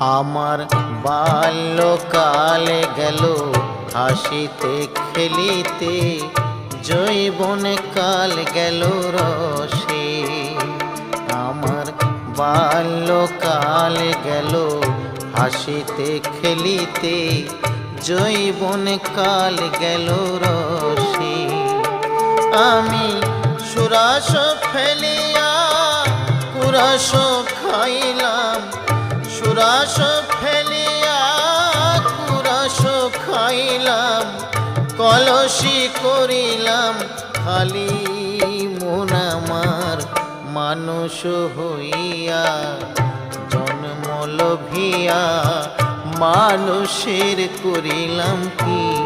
আমার বাল্যকালে গেল হাসিতে খেলিতে জৈবন কাল গেল রসে। আমার বাল্যকাল গেল হাসিতে খেলিতে জৈবন কাল গেল রসে। আমি সুরাস ফেলিয়া, কুরাস খাইলাম সুরাস ফেলিয়া কুরাস খাইলাম, কলসি করিলাম, খালি মন আমার মানুষ হইয়া জন্মল ভিয়া মানুষের করিলাম কি?